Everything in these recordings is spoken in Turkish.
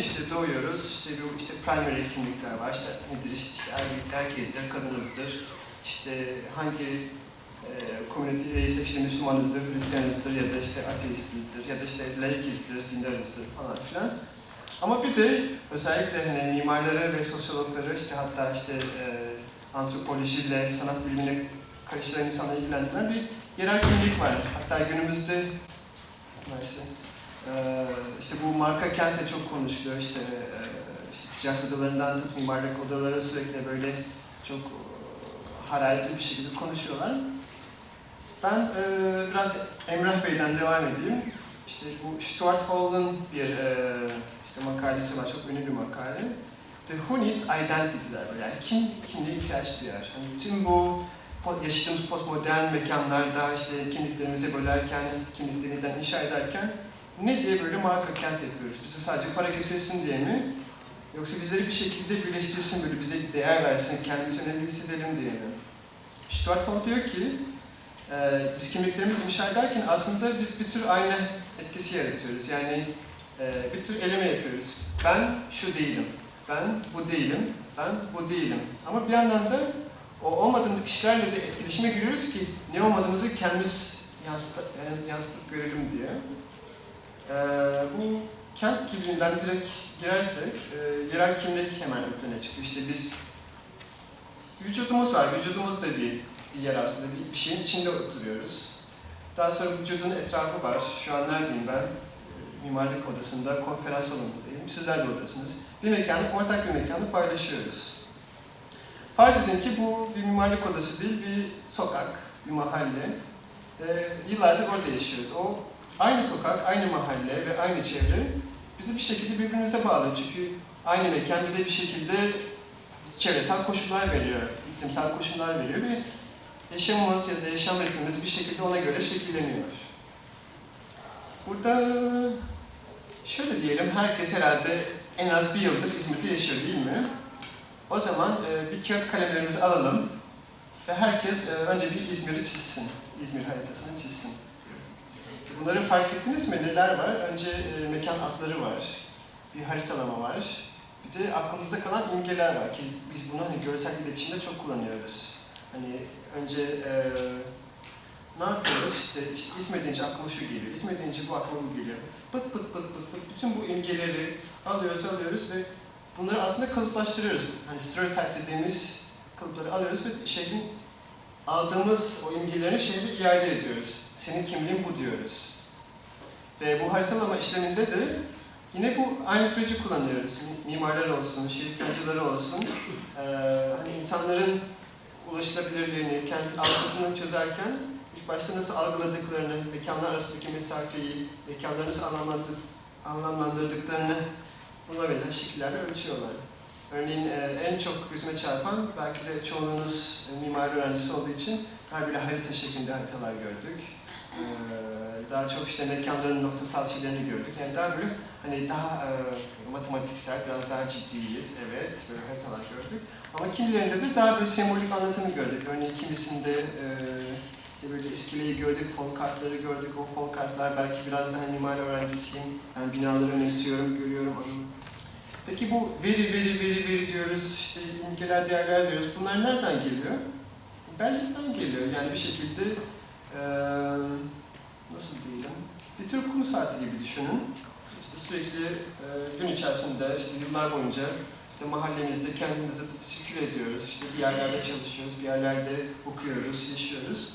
işte doğuyoruz, işte bu işte primary kimlikler var, işte nedir işte, erkek, erkezdir, kadınızdır, işte hangi e, community'ye ise işte Müslümanızdır, Hristiyanızdır ya da işte ateistizdir ya da işte laikizdir, dindarizdir falan filan. Ama bir de özellikle hani mimarları ve sosyologları işte hatta işte e, antropolojiyle sanat bilimine karıştıran insanları ilgilendiren bir yerel kimlik var. Hatta günümüzde Mersi. Ee, işte bu marka kentte çok konuşuluyor. İşte, e, işte ticaret odalarından tut mimarlık odaları sürekli böyle çok e, hararetli bir şekilde konuşuyorlar. Ben e, biraz Emrah Bey'den devam edeyim. İşte bu Stuart Hall'ın bir e, işte makalesi var, çok ünlü bir makale. The Who Needs Identity der. Yani kim kimliğe ihtiyaç duyar. Hani tüm bu yaşadığımız postmodern mekanlarda işte kimliklerimizi bölerken, kimlikleri yeniden inşa ederken ne diye böyle marka kent yapıyoruz? Bize sadece para getirsin diye mi? Yoksa bizleri bir şekilde birleştirsin, böyle bize bir değer versin, kendimizi önemli hissedelim diye mi? Stuart Hall diyor ki, e, biz kimliklerimizi inşa ederken aslında bir, bir tür ayna etkisi yaratıyoruz. Yani e, bir tür eleme yapıyoruz. Ben şu değilim, ben bu değilim, ben bu değilim. Ama bir yandan da o olmadığımız kişilerle de etkileşime giriyoruz ki ne olmadığımızı kendimiz yansıt, yansıtıp görelim diye. Ee, bu kent kimliğinden direkt girersek, e, yerel kimlik hemen ön plana çıkıyor. İşte biz, vücudumuz var, vücudumuz da bir, bir yer aslında, bir, bir şeyin içinde oturuyoruz. Daha sonra vücudun etrafı var. Şu an neredeyim ben? Ee, Mimarlık odasında, konferans salonundayım. Sizler de oradasınız. Bir mekanı, ortak bir mekanı paylaşıyoruz. Farz edin ki bu bir mimarlık odası değil, bir sokak, bir mahalle. Ee, yıllardır orada yaşıyoruz. O aynı sokak, aynı mahalle ve aynı çevre bizi bir şekilde birbirimize bağlıyor. Çünkü aynı mekan bize bir şekilde çevresel koşullar veriyor, iklimsel koşullar veriyor ve yaşamımız ya da yaşam ritmimiz bir şekilde ona göre şekilleniyor. Burada şöyle diyelim, herkes herhalde en az bir yıldır İzmir'de yaşıyor değil mi? O zaman e, bir kağıt kalemlerimizi alalım ve herkes e, önce bir İzmir'i çizsin, İzmir haritasını çizsin. Bunları fark ettiniz mi? Neler var? Önce e, mekan adları var, bir haritalama var, bir de aklımızda kalan imgeler var ki biz bunu hani görsel iletişimde çok kullanıyoruz. Hani önce e, ne yapıyoruz? İşte, işte deyince aklıma şu geliyor, deyince bu aklıma bu geliyor. Pıt pıt pıt pıt pıt bütün bu imgeleri alıyoruz alıyoruz ve bunları aslında kalıplaştırıyoruz. Hani stereotype dediğimiz kalıpları alıyoruz ve şehrin aldığımız o imgelerini şehre iade ediyoruz. Senin kimliğin bu diyoruz. Ve bu haritalama işleminde de yine bu aynı süreci kullanıyoruz. Mimarlar olsun, şehir plancıları olsun. Ee, hani insanların ulaşılabilirliğini, kendi algısını çözerken ilk başta nasıl algıladıklarını, mekanlar arasındaki mesafeyi, mekanları nasıl anlamlandır, anlamlandırdıklarını buna benzer şekillerle ölçüyorlar. Örneğin e, en çok gözüme çarpan, belki de çoğunluğunuz e, mimari öğrencisi olduğu için daha böyle harita şeklinde haritalar gördük. Ee, daha çok işte mekanların noktasal şeylerini gördük. Yani daha böyle hani daha e, matematiksel, biraz daha ciddiyiz. Evet, böyle haritalar gördük. Ama kimilerinde de daha böyle sembolik anlatımı gördük. Örneğin kimisinde e, işte böyle iskeleyi gördük, fol kartları gördük. O fol kartlar belki biraz daha mimari öğrencisiyim. Yani binaları önemsiyorum, görüyorum. Anım. Peki bu veri, veri, veri, veri diyoruz, işte imgeler, değerler diyoruz. Bunlar nereden geliyor? Bellekten geliyor. Yani bir şekilde eee nasıl diyelim? Bir tür kum saati gibi düşünün. İşte sürekli eee, gün içerisinde, işte yıllar boyunca işte mahallemizde kendimizi sirküle ediyoruz. İşte bir yerlerde çalışıyoruz, bir yerlerde okuyoruz, yaşıyoruz.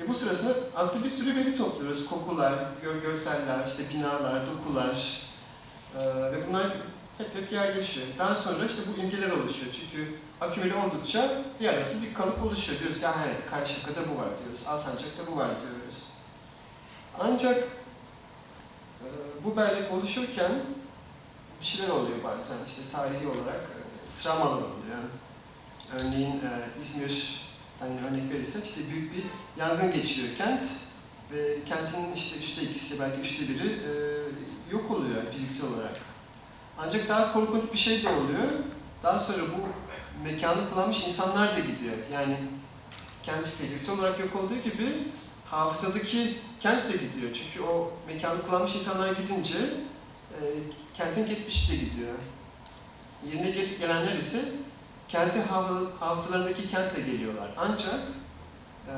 Ve bu sırasında aslında bir sürü veri topluyoruz. Kokular, gör, görseller, işte binalar, dokular. Eee, ve bunlar hep hep yerleşiyor. Daha sonra işte bu imgeler oluşuyor. Çünkü akümüle oldukça bir yerden sonra bir kalıp oluşuyor. Diyoruz ki "Ha, evet Karşıyaka'da bu var diyoruz. Alsancak'ta bu var diyoruz. Ancak e, bu bellek oluşurken bir şeyler oluyor bazen. İşte tarihi olarak e, travmalar oluyor. Örneğin e, İzmir'den yine örnek verirsek işte büyük bir yangın geçiriyor kent ve kentin işte üçte ikisi belki üçte biri e, yok oluyor fiziksel olarak. Ancak daha korkunç bir şey de oluyor. Daha sonra bu mekanı kullanmış insanlar da gidiyor. Yani kent fiziksel olarak yok olduğu gibi hafızadaki kent de gidiyor. Çünkü o mekanı kullanmış insanlar gidince e, kentin geçmişi de gidiyor. Yerine gelip gelenler ise kendi hafız- hafızalarındaki kentle geliyorlar. Ancak e,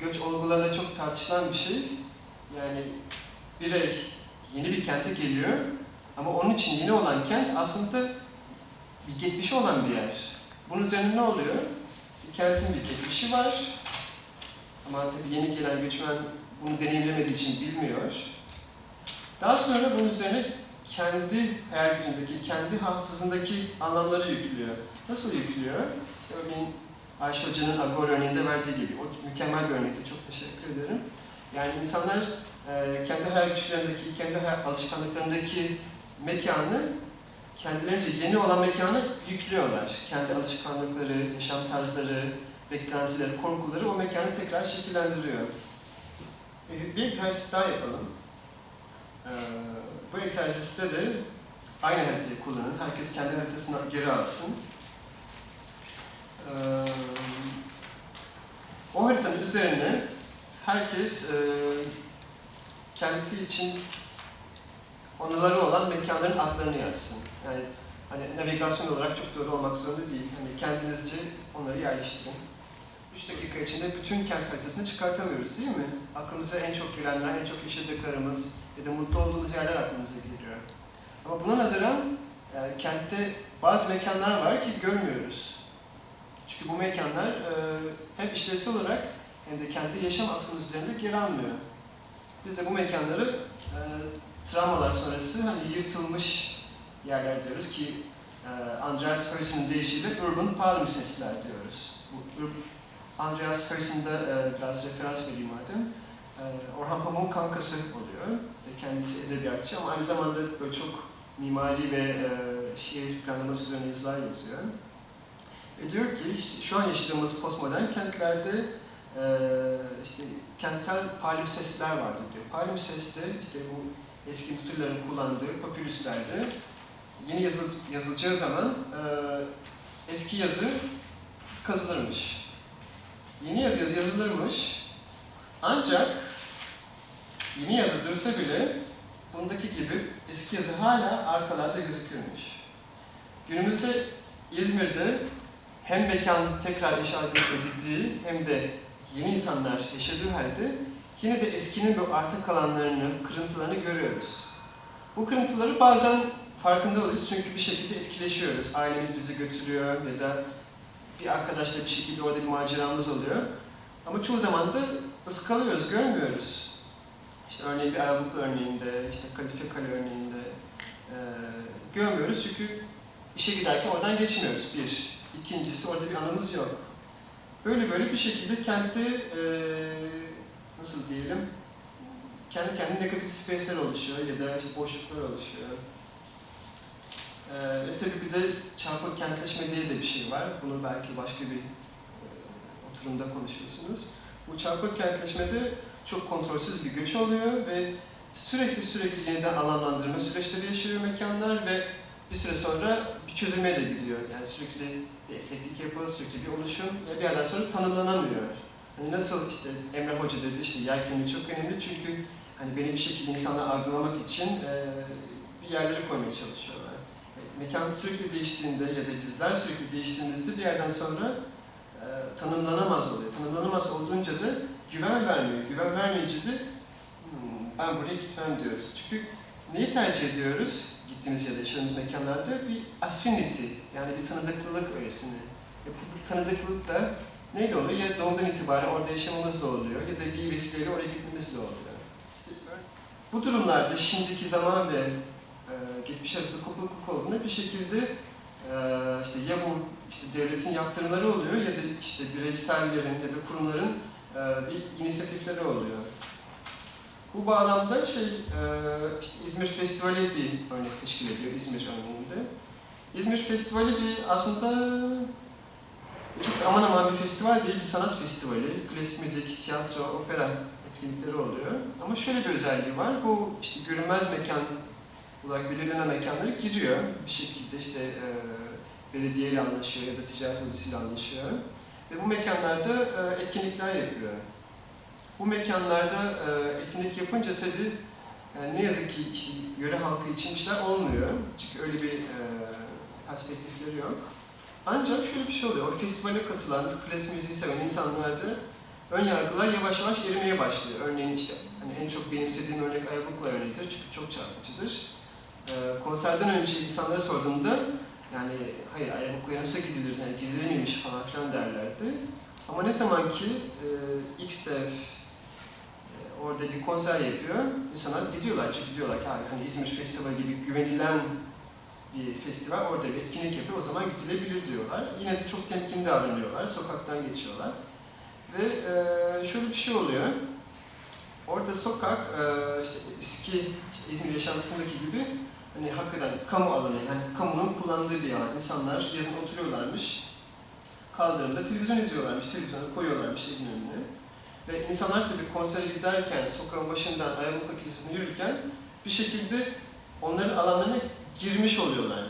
göç olgularında çok tartışılan bir şey. Yani birey yeni bir kente geliyor ama onun için yeni olan kent aslında bir geçmişi olan bir yer. Bunun üzerine ne oluyor? Kentin bir geçmişi var ama tabii yeni gelen göçmen bunu deneyimlemediği için bilmiyor. Daha sonra bunun üzerine kendi hayal gücündeki, kendi hafızasındaki anlamları yüklüyor. Nasıl yüklüyor? İşte örneğin Ayşe Hoca'nın Agor örneğinde verdiği gibi. O mükemmel bir örnekti. Çok teşekkür ederim. Yani insanlar kendi hayal güçlerindeki, kendi alışkanlıklarındaki mekanı kendilerince yeni olan mekanı yüklüyorlar. Kendi alışkanlıkları, yaşam tarzları, beklentileri, korkuları o mekanı tekrar şekillendiriyor. E, Bir egzersiz daha yapalım. Ee, bu egzersizde de aynı haritayı kullanın. Herkes kendi haritasını geri alsın. Ee, o haritanın üzerine herkes e, kendisi için anıları olan mekanların adlarını yazsın. Yani hani navigasyon olarak çok doğru olmak zorunda değil. Hani kendinizce onları yerleştirin. 3 dakika içinde bütün kent haritasını çıkartamıyoruz değil mi? Aklımıza en çok gelenler, en çok yaşadıklarımız ya da mutlu olduğumuz yerler aklımıza geliyor. Ama buna nazaran e, kentte bazı mekanlar var ki görmüyoruz. Çünkü bu mekanlar e, hem işlevsel olarak hem de kendi yaşam aksımız üzerinde yer almıyor. Biz de bu mekanları e, travmalar sonrası hani yırtılmış yerler diyoruz ki e, Andreas Hirsch'in deyişiyle urban palimpsestler diyoruz. Bu Andreas de e, biraz referans vereyim madem. E, Orhan Pamuk'un kankası oluyor. İşte kendisi edebiyatçı ama aynı zamanda böyle çok mimari ve şehir planlaması üzerine yazılar yazıyor. E diyor ki işte şu an yaşadığımız postmodern kentlerde e, işte kentsel palimpsestler vardır diyor. Palimpsest de işte bu eski Mısırların kullandığı papirüslerde yeni yazıl, yazılacağı zaman e, eski yazı kazılırmış. Yeni yazı yaz- yazılırmış. Ancak yeni yazı dursa bile bundaki gibi eski yazı hala arkalarda gözükürmüş. Günümüzde İzmir'de hem mekan tekrar inşa edildiği hem de yeni insanlar yaşadığı halde yine de eskinin bu arta kalanlarını, kırıntılarını görüyoruz. Bu kırıntıları bazen farkında oluyoruz çünkü bir şekilde etkileşiyoruz. Ailemiz bizi götürüyor ya da bir arkadaşla bir şekilde orada bir maceramız oluyor. Ama çoğu zaman da ıskalıyoruz, görmüyoruz. İşte örneğin bir Ayvalıklı örneğinde, işte Kadife Kale örneğinde eee görmüyoruz çünkü işe giderken oradan geçmiyoruz bir. İkincisi orada bir anımız yok. Böyle böyle bir şekilde kendi eee, nasıl diyelim kendi kendine negatif space'ler oluşuyor ya da işte boşluklar oluşuyor. Eee ve tabii bir de çarpık kentleşme diye de bir şey var. Bunu belki başka bir eee, oturumda konuşuyorsunuz. Bu çarpık kentleşmede çok kontrolsüz bir göç oluyor ve sürekli sürekli yeniden alanlandırma süreçleri yaşıyor mekanlar ve bir süre sonra bir çözülmeye de gidiyor. Yani sürekli bir eklektik yapı, sürekli bir oluşum ve bir yerden sonra tanımlanamıyor. Nasıl işte Emre Hoca dedi işte yer kimliği çok önemli çünkü hani beni bir şekilde insanlar algılamak için eee, bir yerlere koymaya çalışıyorlar. E, Mekan sürekli değiştiğinde ya da bizler sürekli değiştiğimizde bir yerden sonra eee, tanımlanamaz oluyor. Tanımlanamaz olduğunca da güven vermiyor. Güven vermeyince de "Hmm, ben buraya gitmem diyoruz. Çünkü neyi tercih ediyoruz? Gittiğimiz ya da yaşadığımız mekanlarda bir affinity yani bir tanıdıklılık öylesine. E, bu tanıdıklılık da neyle oluyor? Ya doğumdan itibaren orada yaşamamız da oluyor ya da bir vesileyle oraya gitmemiz de oluyor. Bu durumlarda şimdiki zaman ve e, geçmiş arasında kopukluk olduğunda bir şekilde e, işte ya bu işte devletin yaptırımları oluyor ya da işte bireysellerin ya da kurumların e, bir inisiyatifleri oluyor. Bu bağlamda şey, e, işte İzmir Festivali bir örnek teşkil ediyor İzmir örneğinde. İzmir Festivali bir aslında çok da aman aman bir festival değil, bir sanat festivali. Klasik müzik, tiyatro, opera etkinlikleri oluyor. Ama şöyle bir özelliği var, bu işte görünmez mekan olarak belirlenen mekanları giriyor. Bir şekilde işte e, belediyeyle anlaşıyor ya da ticaret odasıyla anlaşıyor. Ve bu mekanlarda e, etkinlikler yapıyor. Bu mekanlarda e, etkinlik yapınca tabii Yani ne yazık ki işte yöre halkı için işler olmuyor. Çünkü öyle bir e, perspektifleri yok. Ancak şöyle bir şey oluyor. O festivale katılan, klasik müziği seven insanlarda ön yargılar yavaş yavaş erimeye başlıyor. Örneğin işte hani en çok benimsediğim örnek Ayabukla örneğidir çünkü çok çarpıcıdır. E, konserden önce insanlara sorduğumda yani hayır Ayabukla'ya nasıl gidilir, yani gidilir miymiş falan filan derlerdi. Ama ne zaman ki e, XF e, orada bir konser yapıyor, insanlar gidiyorlar çünkü diyorlar ki hani İzmir Festivali gibi güvenilen bir festival orada bir etkinlik yapıyor, o zaman gidilebilir diyorlar. Yine de çok temkinli davranıyorlar, sokaktan geçiyorlar. Ve e, şöyle bir şey oluyor. Orada sokak e, işte eski işte İzmir yaşantısındaki gibi hani hakikaten kamu alanı, yani kamunun kullandığı bir alan. İnsanlar yazın oturuyorlarmış, kaldırımda televizyon izliyorlarmış, televizyonu koyuyorlarmış evin önüne. Ve insanlar tabii konsere giderken, sokağın başından Ayvalık Kilisesi'ne yürürken bir şekilde onların alanlarına girmiş oluyorlar.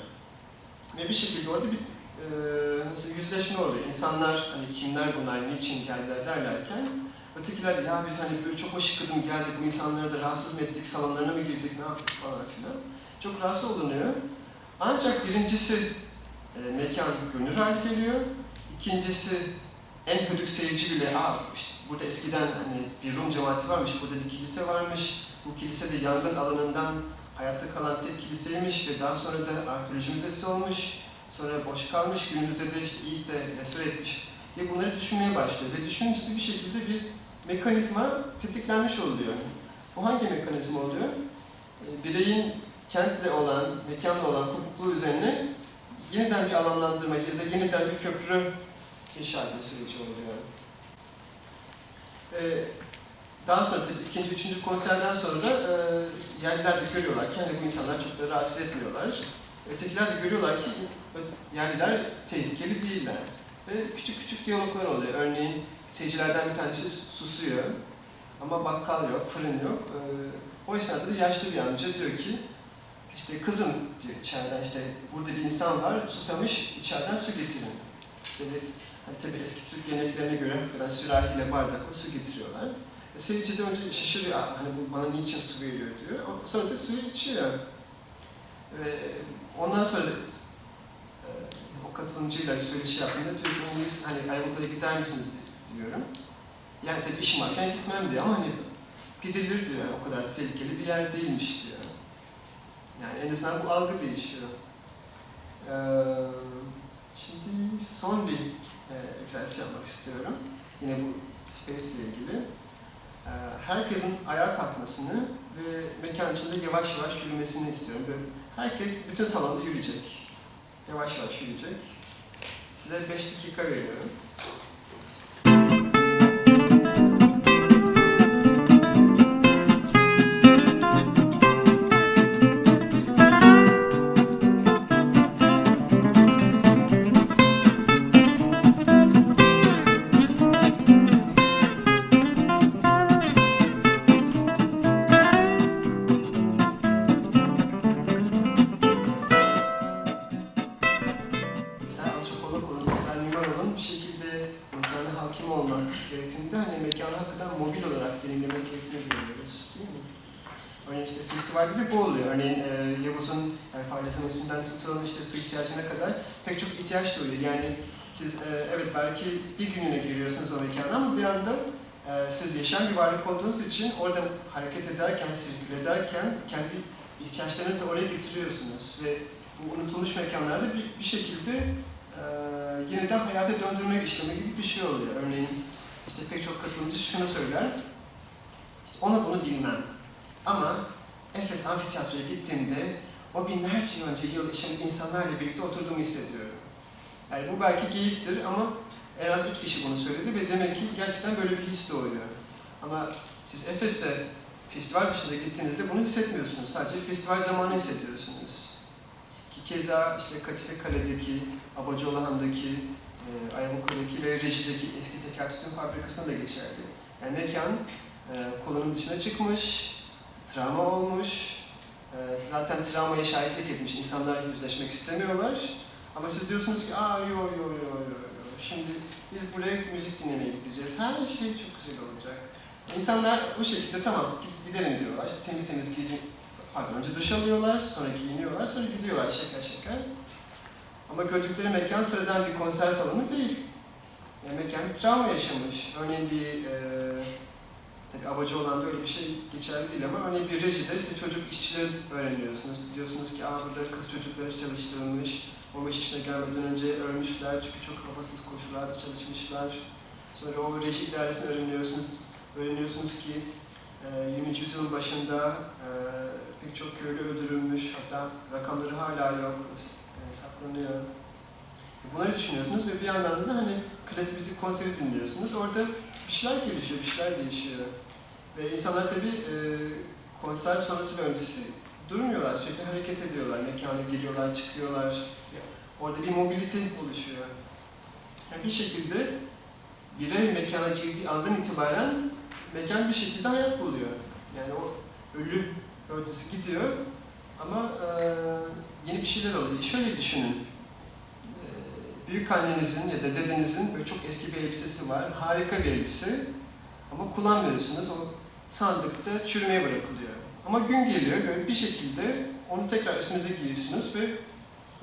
Ve bir şekilde orada bir e, nasıl yüzleşme oluyor. İnsanlar hani kimler bunlar, niçin geldiler derlerken ötekiler de ya biz hani böyle çok aşıkladım geldik bu insanları da rahatsız mı ettik, salonlarına mı girdik, ne yaptık falan filan. Çok rahatsız olunuyor. Ancak birincisi e, mekan görünür hale geliyor. İkincisi en hödük seyirci bile Aa, işte burada eskiden hani bir Rum cemaati varmış, burada bir kilise varmış. Bu kilise de yangın alanından hayatta kalan tek kiliseymiş ve daha sonra da arkeoloji müzesi olmuş. Sonra boş kalmış, günümüzde de işte iyi de restore etmiş diye bunları düşünmeye başlıyor. Ve düşününce bir şekilde bir mekanizma tetiklenmiş oluyor. Bu hangi mekanizma oluyor? E, bireyin kentle olan, mekanla olan kopukluğu üzerine yeniden bir alanlandırma da yeniden bir köprü inşa etme süreci oluyor. Ee, daha sonra tabii ikinci, üçüncü konserden sonra da e, yerliler de görüyorlar ki hani bu insanlar çok da rahatsız etmiyorlar. Ötekiler de görüyorlar ki yerliler tehlikeli değiller. Ve küçük küçük diyaloglar oluyor. Örneğin seyircilerden bir tanesi susuyor ama bakkal yok, fırın yok. Ee, o esnada da yaşlı bir amca diyor ki işte kızım diyor içeriden işte burada bir insan var susamış içeriden su getirin. İşte de, hani tabii eski Türk geleneklerine göre hakikaten sürahiyle bardakla su getiriyorlar. E, seyirci de önce şaşırıyor "Aa, hani bu bana niçin su veriyor diyor. Sonra da suyu içiyor. Ve ondan sonra e, o katılımcıyla söyleşi yaptığımda diyor ki İngiliz hani Ayvalık'a gider misiniz diyorum. Yani tabii işim varken gitmem diyor ama hani gidilir diyor. O kadar tehlikeli bir yer değilmiş diyor. Yani en azından bu algı değişiyor. Ee, şimdi son bir e, egzersiz yapmak istiyorum. Yine bu space ile ilgili. Ee, herkesin ayağa kalkmasını ve mekan içinde yavaş yavaş yürümesini istiyorum. Böyle herkes bütün salonda yürüyecek. Yavaş yavaş yürüyecek. Size 5 dakika veriyorum. E, siz yaşayan bir varlık olduğunuz için oradan hareket ederken, sirkül ederken kendi ihtiyaçlarınızı oraya getiriyorsunuz ve bu unutulmuş mekanlarda bir, bir şekilde e, yeniden hayata döndürmek işlemi gibi bir şey oluyor. Örneğin işte pek çok katılımcı şunu söyler, işte onu bunu bilmem ama Efes Amfiteyatro'ya gittiğimde o binlerce yıl önce yıl şimdi insanlarla birlikte oturduğumu hissediyorum. Yani bu belki geyiktir ama en az üç kişi bunu söyledi ve demek ki gerçekten böyle bir his doğuyor. Ama siz Efes'e festival dışında gittiğinizde bunu hissetmiyorsunuz. Sadece festival zamanı hissediyorsunuz. Ki keza işte Katife Kale'deki, Abacıoğluhan'daki, e, Ayamukka'daki ve Reji'deki eski teker tütün fabrikasında da geçerli. Yani mekan e, kolonun dışına çıkmış, travma olmuş, e, zaten travmaya şahitlik etmiş, insanlar yüzleşmek istemiyorlar. Ama siz diyorsunuz ki, aa yo yo yo yo, şimdi biz buraya müzik dinlemeye gideceğiz, her şey çok güzel olacak. İnsanlar bu şekilde tamam gid- gidelim diyorlar. İşte temiz temiz giyin, pardon önce duş alıyorlar, sonra giyiniyorlar, sonra gidiyorlar şeker şeker. Ama gördükleri mekan sıradan bir konser salonu değil. Yani mekan bir travma yaşamış. Örneğin bir, e, tabii abacı olan da öyle bir şey geçerli değil ama örneğin bir rejide işte çocuk işçileri öğreniyorsunuz. Diyorsunuz ki Aa, burada kız çocukları çalıştırılmış. 15 yaşına gelmeden önce ölmüşler çünkü çok havasız koşullarda çalışmışlar. Sonra o reji idaresini öğreniyorsunuz. Öğreniyorsunuz ki e, 20. yüzyılın başında e, pek çok köylü öldürülmüş. Hatta rakamları hala yok. e, saklanıyor. Bunları düşünüyorsunuz ve bir yandan da hani klasik müzik konseri dinliyorsunuz. Orada bir şeyler gelişiyor, bir şeyler değişiyor. Ve insanlar tabii e, konser sonrası ve öncesi durmuyorlar, sürekli hareket ediyorlar. Mekana giriyorlar, çıkıyorlar. Orada bir mobilite oluşuyor. Yani bir şekilde birey mekana girdiği andan itibaren mekan bir şekilde hayat buluyor. Yani o ölü örtüsü gidiyor ama e, yeni bir şeyler oluyor. Şöyle düşünün. E, büyük annenizin ya da dedenizin böyle çok eski bir elbisesi var. Harika bir elbise. Ama kullanmıyorsunuz. O sandıkta çürümeye bırakılıyor. Ama gün geliyor böyle bir şekilde onu tekrar üstünüze giyiyorsunuz ve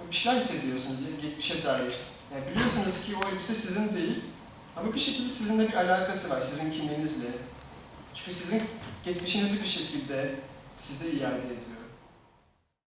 bir şeyler hissediyorsunuz geçmişe dair. Yani biliyorsunuz ki o elbise sizin değil ama bir şekilde sizinle bir alakası var, sizin kimliğinizle. Çünkü sizin geçmişinizi bir şekilde size iade ediyor.